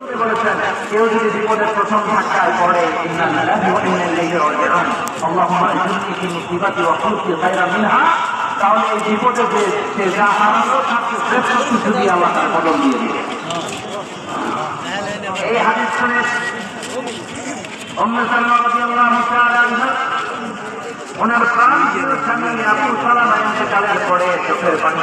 বলেছেন কেউ যদি বিপদের প্রথম ধাক্কায় পড়ে তাহলে এই বিপদে যে, সে যা হারালো চেয়ে শ্রেষ্ঠ কিছু দিয়ে আল্লাহ তার বদল দিয়ে দিবে। এই হাদিস শুনে আনহা, ওনার প্রাণ স্বামী আবু সালামা পরে চোখের পানি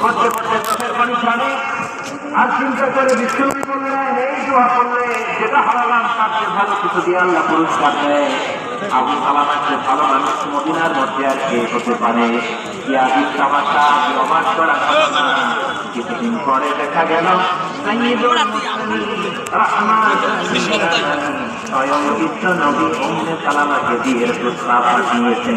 করতে করতে চোখের দোয়া ভালো দিয়ে দেয় মানুষ মদিনার মধ্যে আর কে হতে পারে আদি তামাশা অবাক করা কিছুদিন পরে দেখা গেল স্বয়ং বিশ্ব নবী উম্মে সালামাকে বিয়ের প্রস্তাব পাঠিয়েছে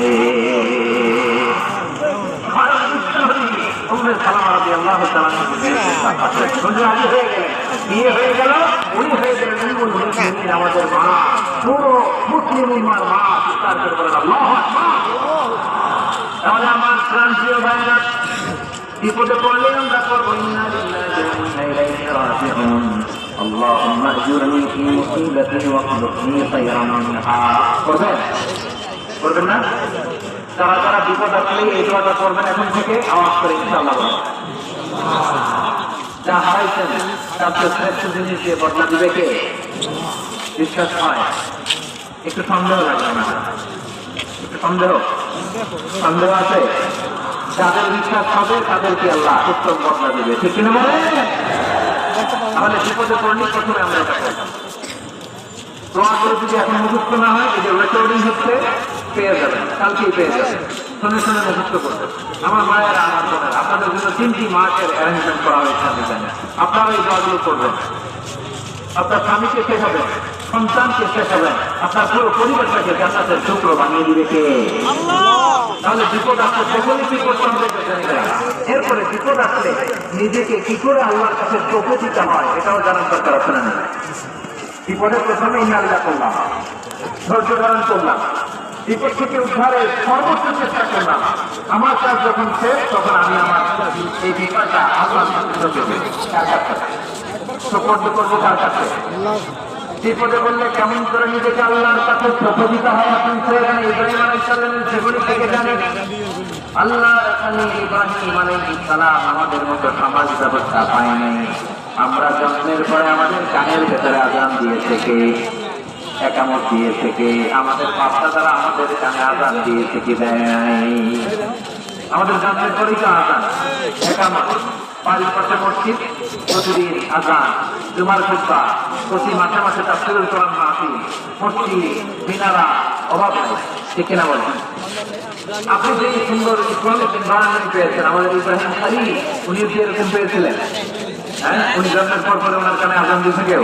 উম্মে সালামা রাদিয়াল্লাহু তাআলা আনহাকে বিয়ের প্রস্তাব পাঠিয়েছে। হুজুর রাজি হয়ে গেলেন। বিয়ে হয়ে গেল উনি হয়ে গেলেন উম্মুল মুমিনিন আমাদের মা পুরো মুসলিম উম্মার মা চিৎকার করে বলেন আল্লাহু আকবার তাহলে আমার প্রান্তীয় ভাইরা বিপদে পড়লে আমরা করবো ইন্না লিল্লাহি ওয়া ইন্না ইলাইহি রাজিউন اللهم اجرني في مصيبتي واخلفني خيرا منها করবেন করবেন না যারা যারা বিপদ আসলে এই দোয়াটা করবেন এখন থেকে আওয়াজ করে ইনশাআল্লাহ বলেন। যা হারাইছেন তার চেয়ে শ্রেষ্ঠ জিনিস দিয়ে বদলা দিবে কে? বিশ্বাস হয়? একটু সন্দেহ লাগবে না একটু সন্দেহ? সন্দেহ আছে? যাদের বিশ্বাস হবে, তাদেরকে আল্লাহ উত্তম বদলা দিবে। ঠিক কিনা বলে তাহলে বিপদে পড়লে প্রথমে আমরা দোয়া করে যদি এখন মুখস্থ না হয়, এই যে রেকর্ডিং হচ্ছে পেয়ে যাবেন কালকেই পেয়ে যাবেন। করবেন আমার আমার বোনের, আপনাদের জন্য তিনটি মাসের অ্যারেঞ্জমেন্ট করা হয়েছে আমি জানি। আপনারা এই করবেন। আপনার স্বামীকে শেখাবেন সন্তানকে শেখাবেন আপনার পুরো পরিবারটাকে জান্নাতের টুকরো বানিয়ে দিবে কে? তাহলে বিপদ আসলে সকলেই বিপদ সম্পর্কে এরপরে বিপদ আসলে নিজেকে কি করে আল্লাহর কাছে চোখে দিতে হয়, এটাও জানার দরকার আছে না বিপদে প্রথমে ইনাল্লা করলাম। ধৈর্য ধারণ করলাম। বিপদ থেকে উদ্ধারের সর্বোচ্চ চেষ্টা করলাম। আমার কাজ যখন শেষ, তখন আমি আমার এই কার কাছে সুপর্দ করব কার কাছে। বিপদে বললে কেমন করে নিজেকে আল্লাহর কাছে দিতে হয় আপনি তো এখানে ইব্রাহিম আলাইসাল্লামের সেগুলি থেকে জানেন? আল্লাহ এখানে ইব্রাহিম আমাদের মতো সমাজ ব্যবস্থা পায় নাই। আমরা জন্মের পরে আমাদের কানের ভেতরে আজান দিয়েছে কে? একামত দিয়েছে কে আমাদের বাচ্চা দ্বারা আমাদের কানে আজান দিয়েছে কি দেয়। আমাদের জন্মের পরেই তো আজান, একামত প্রতিদিন আজান প্রতি মাসে মাসে কোরআন মাহফিল, মসজিদ, মিনারা, অভাব ঠিক কিনা বলেন? আপনি যে সুন্দর পেয়েছেন, আমাদের ইব্রাহিম খালি উনি পেয়েছিলেন। হ্যাঁ? উনি জন্মের পর পরে ওনার কানে আজান দিয়েছে কেউ?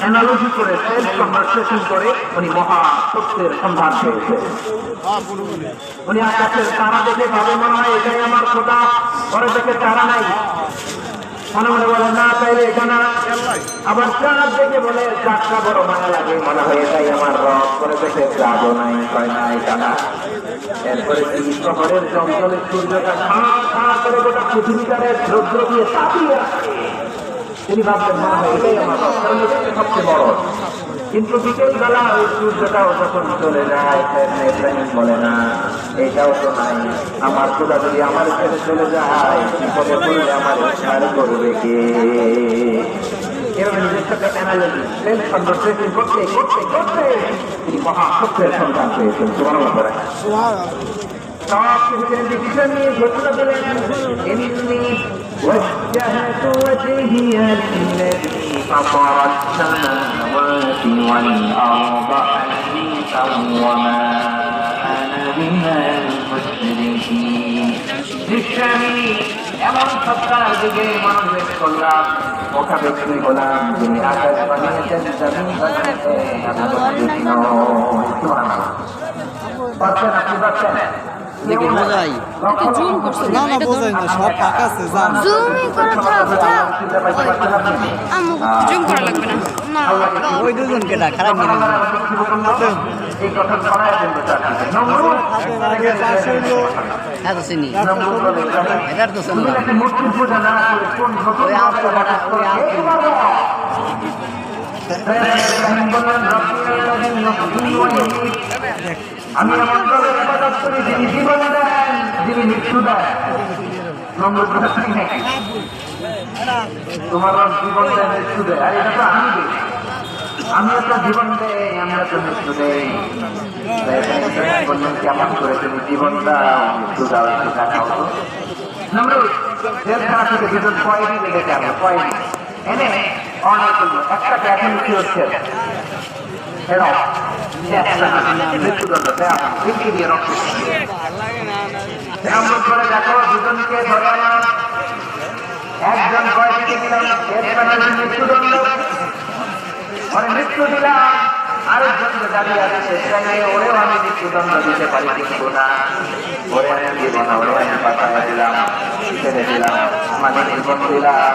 অ্যানালজি করে সেলফ কনভারসেশন করে উনি মহা সত্যের সন্ধান পেয়েছে। উনি আকাশের তারা দেখে ভাবে মনে হয় এটাই আমার খোদা পরে দেখে তারা নাই। মনে মনে বলে, না, তাইলে এখানে আবার চাঁদ দেখে বলে, চারটা বড় মায়া লাগে মনে হয়, এটাই আমার রব। করে দেখে চাঁদও নাই কয় নাই টানা এরপরে তিনি শহরের জঙ্গলের সূর্যটা খা খা করে গোটা পৃথিবীটারে রৌদ্র দিয়ে তাপিয়ে আসছে তিনি ভাবতেন মনে হয় এটাই আমার সবচেয়ে বড়। কিন্তু বিকেল বেলা ওই সূর্যটাও যখন চলে যায় ইব্রাহিম বলে না এটাও তো নাই। আমার খোদা যদি আমার ছেড়ে চলে যায় বিপদে পড়লে আমার উদ্ধার করবে কে? এভাবে করতে করতে করতে তিনি সন্তান পেয়েছেন সুবর্ণ করে। সব কিছু ডিসিশন নিয়ে ঘোষণা দিলেন وجهت وجهي للذي فطر السماوات والأرض حنيفا وما أنا من المشركين নিশ্চয়ই এমন সত্তার দিকে মনোযোগ করলাম ওটা ব্যক্তি হলাম যিনি আকাশ বানিয়েছেন জমিন বানিয়েছেন আমি মুশরিক নই। সুবহানাল্লাহ। পাচ্ছেন আপনি পাচ্ছেন দেখে বোঝাই। না না বোঝাই না সব ফাঁকা আছে জান। জুমই করে থাক থাক। আমু জুম করা লাগবে না। না ওই দুজনকে ডাক খারাপ নিবি না। এই কথা ছড়ায় দেন হইল এত চিনি নমরুদ তো তুমি শুনলাম। নাকি মূর্তি পূজা না করে কোন নতুন আমি এমন করে ইবাদত করি যিনি জীবন দেন যিনি মৃত্যু দেন। নমরুদ বলে, "তাই নাকি? তোমার জীবন দেয় মৃত্যু দেয়। আর এটা তো আমি আমিও তো জীবন দেই আমরা তো মৃত্যু দেই। কেমন করে তুমি জীবন দাও মৃত্যু দাও একটু দেখাও আমরা কয়েদি। এনে একটা একজন কয়েদিকে দিলাম মৃত্যুদণ্ড মৃত্যু দিলাম আরেকজন যে দাঁড়িয়ে আছে সেখানে ওরেও আমি মৃত্যুদণ্ড দিতে পারি কিন্তু না ওরে আমি দিব না ওরে পাঠায় দিলাম ছেড়ে দিলাম মানে জীবন দিলাম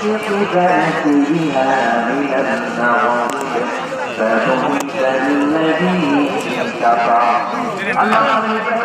بذاتها من النظر فبهت الذي كفر